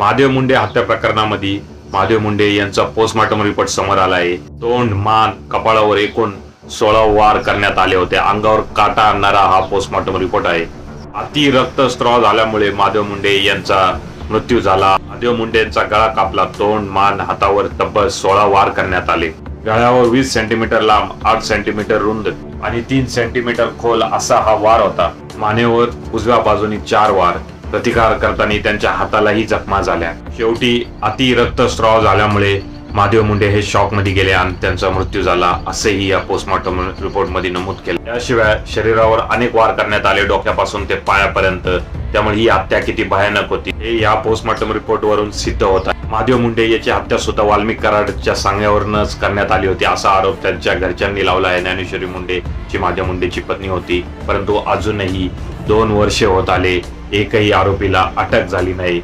महादेव मुंडे हत्या प्रकरणामध्ये महादेव मुंडे यांचा पोस्टमॉर्टम रिपोर्ट समोर आला आहे. तोंड मान कपाळावर एकूण सोळा वार करण्यात आले होते. अंगावर काटा आणणारा हा पोस्टमॉर्टम रिपोर्ट आहे. अति रक्तस्त्राव झाल्यामुळे महादेव मुंडे यांचा मृत्यू झाला. महादेव मुंडे यांचा गळा कापला. तोंड मान हातावर तब्बल सोळा वार करण्यात आले. गळ्यावर वीस सेंटीमीटर लांब आठ सेंटीमीटर रुंद आणि तीन सेंटीमीटर खोल असा हा वार होता. मानेवर उजव्या बाजूनी चार वार. प्रतिकार करताना त्यांच्या हातालाही जखमा झाल्या. शेवटी अति रक्तस्राव झाल्यामुळे महादेव मुंडे हे शॉकमध्ये गेले आणि त्यांचा मृत्यू झाला असेही या पोस्टमॉर्टम रिपोर्टमध्ये नमूद केले. याशिवाय शरीरावर अनेक वार करण्यात आले. डोक्यापासून ते पायापर्यंत. त्यामुळे ही हत्या किती भयानक होती हे या पोस्टमॉर्टम रिपोर्ट वरून सिद्ध होत आहे. महादेव मुंडे याची हत्या सुद्धा वाल्मिक कराडच्या सांगण्यावरूनच करण्यात आली होती. असा आरोप त्यांच्या घरच्यांनी लावला आहे. ज्ञानेश्वरी मुंडे जी महादेव मुंडेची पत्नी होती. परंतु अजूनही दोन वर्षे होत आले. एकही आरोपीला अटक झाली नाही.